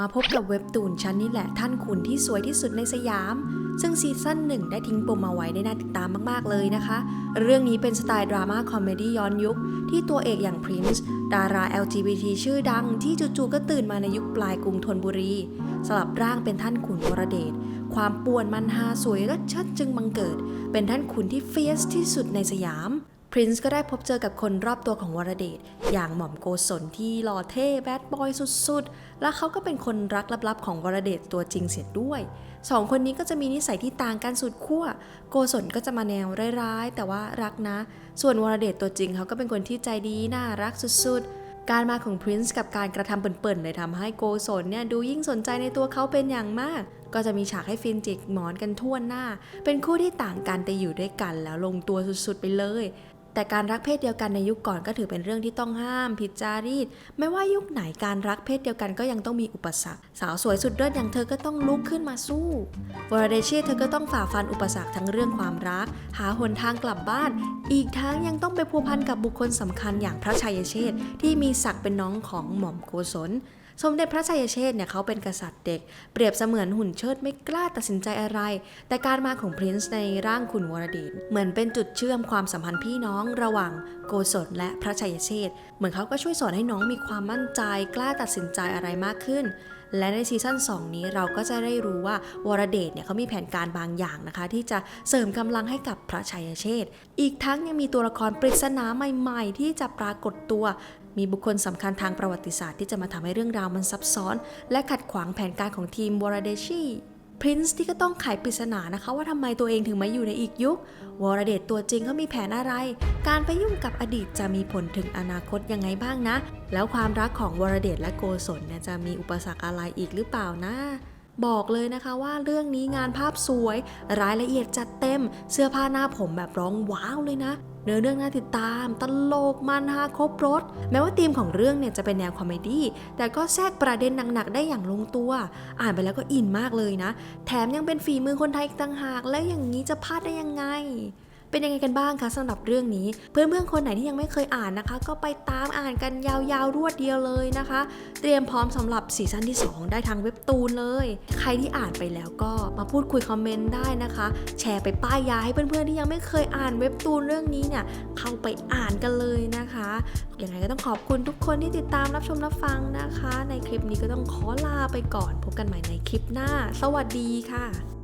มาพบกับเว็บตูนชั้นนี้แหละท่านขุนที่สวยที่สุดในสยาม ซึ่งซีซั่นหนึ่งได้ทิ้งปมเอาไว้ได้น่าติดตามมากๆเลยนะคะ เรื่องนี้เป็นสไตล์ดราม่าคอมเมดี้ย้อนยุค ที่ตัวเอกอย่างพรินซ์ดารา LGBT ชื่อดังที่จู่ๆก็ตื่นมาในยุคปลายกรุงธนบุรี สลับร่างเป็นท่านขุนวรเดชความป่วนมันฮาสวยและชิดจึงบังเกิด เป็นท่านขุนที่เฟียสที่สุดในสยาม พรินซ์ก็ได้พบเจอกับคนรอบตัวของวรเดชอย่างหม่อมโกศลที่หล่อเท่แบดบอยสุดๆ และเขาก็เป็นคนรักลับๆของวรเดชตัวจริงเสียด้วยสองคนนี้ก็จะมีนิสัยที่ต่างกันสุดขั้วโกศลก็จะมาแนวร้ายๆ แต่ว่ารักนะ ส่วนวรเดชตัวจริงเขาก็เป็นคนที่ใจดีน่ารักสุดๆ การมาของพรินซ์กับการกระทำเปิ่นๆเลยทำให้โกศลเนี่ยดูยิ่งสนใจในตัวเขาเป็นอย่างมากก็จะมีฉากให้ฟินจิกหมอนกันทั่วหน้า เป็นคู่ที่ต่างกันแต่อยู่ด้วยกันแล้วลงตัวสุดๆไปเลย แต่การรักเพศเดียวกันในยุคก่อนก็ถือเป็นเรื่องที่ต้องห้าม ผิดจารีต ไม่ว่ายุคไหนการรักเพศเดียวกันก็ยังต้องมีอุปสรรค สาวสวยสุดเลิศอย่างเธอก็ต้องลุกขึ้นมาสู้วราเดชีเธอก็ต้องฝ่าฟันอุปสรรคทั้งเรื่องความรัก หาหนทางกลับบ้าน อีกทั้งยังต้องไปพัวพันกับบุคคลสำคัญอย่างพระชัยเชษที่มีศักดิ์เป็นน้องของหม่อมโกศล สมเด็จพระชัยเชษ์เนี่ยเขาเป็นกษัตริย์เด็ก เปรียบเสมือนหุ่นเชิดไม่กล้าตัดสินใจอะไร แต่การมาของพรินซ์ในร่างขุนวรเดชเหมือนเป็นจุดเชื่อมความสัมพันธ์พี่น้องระหว่างโกศลและพระชัยเชษ์เหมือนเขาก็ช่วยสอนให้น้องมีความมั่นใจ กล้าตัดสินใจอะไรมากขึ้นและในซีซั่น2 นี้เราก็จะได้รู้ว่าวรเดชเนี่ยเขามีแผนการบางอย่างนะคะ ที่จะเสริมกำลังให้กับพระชัยเชษ์อีกทั้งยังมีตัวละครปริศนาใหม่ ๆ ที่จะปรากฏตัวมีบุคคลสำคัญทางประวัติศาสตร์ที่จะมาทำให้เรื่องราวมันซับซ้อน และขัดขวางแผนการของทีมวอร์เดชีพรินซ์ที่ก็ต้องไขปริศนานะคะว่าทำไมตัวเองถึงมาอยู่ในอีกยุควอร์เดชตัวจริงเขามีแผนอะไร การไปยุ่งกับอดีตจะมีผลถึงอนาคตยังไงบ้างนะ แล้วความรักของวอร์เดชและโกศลเนี่ยจะมีอุปสรรคอะไรอีกหรือเปล่านะ บอกเลยนะคะว่าเรื่องนี้งานภาพสวย รายละเอียดจัดเต็ม เสื้อผ้าหน้าผมแบบร้องว้าวเลยนะ เนื้อเรื่องน่าติดตาม ตลกมันฮาครบรถ แม้ว่าธีมของเรื่องเนี่ยจะเป็นแนวคอมเมดี้ แต่ก็แทรกประเด็นหนักๆได้อย่างลงตัว อ่านไปแล้วก็อินมากเลยนะ แถมยังเป็นฝีมือคนไทยอีกต่างหาก แล้วอย่างนี้จะพลาดได้ยังไง เป็นยังไงกันบ้างคะสำหรับเรื่องนี้ เพื่อนๆคนไหนที่ยังไม่เคยอ่านนะคะ ก็ไปตามอ่านกันยาวๆรวดเดียวเลยนะคะ เตรียมพร้อมสำหรับซีซั่นที่ 2 ได้ทางเว็บตูนเลย ใครที่อ่านไปแล้วก็มาพูดคุยคอมเมนต์ได้นะคะ แชร์ไปป้ายยาให้เพื่อนๆที่ยังไม่เคยอ่านเว็บตูนเรื่องนี้เนี่ยเข้าไปอ่านกันเลยนะคะยังไงก็ต้องขอบคุณทุกคนที่ติดตามรับชมรับฟังนะคะ ในคลิปนี้ก็ต้องขอลาไปก่อน พบกันใหม่ในคลิปหน้า สวัสดีค่ะ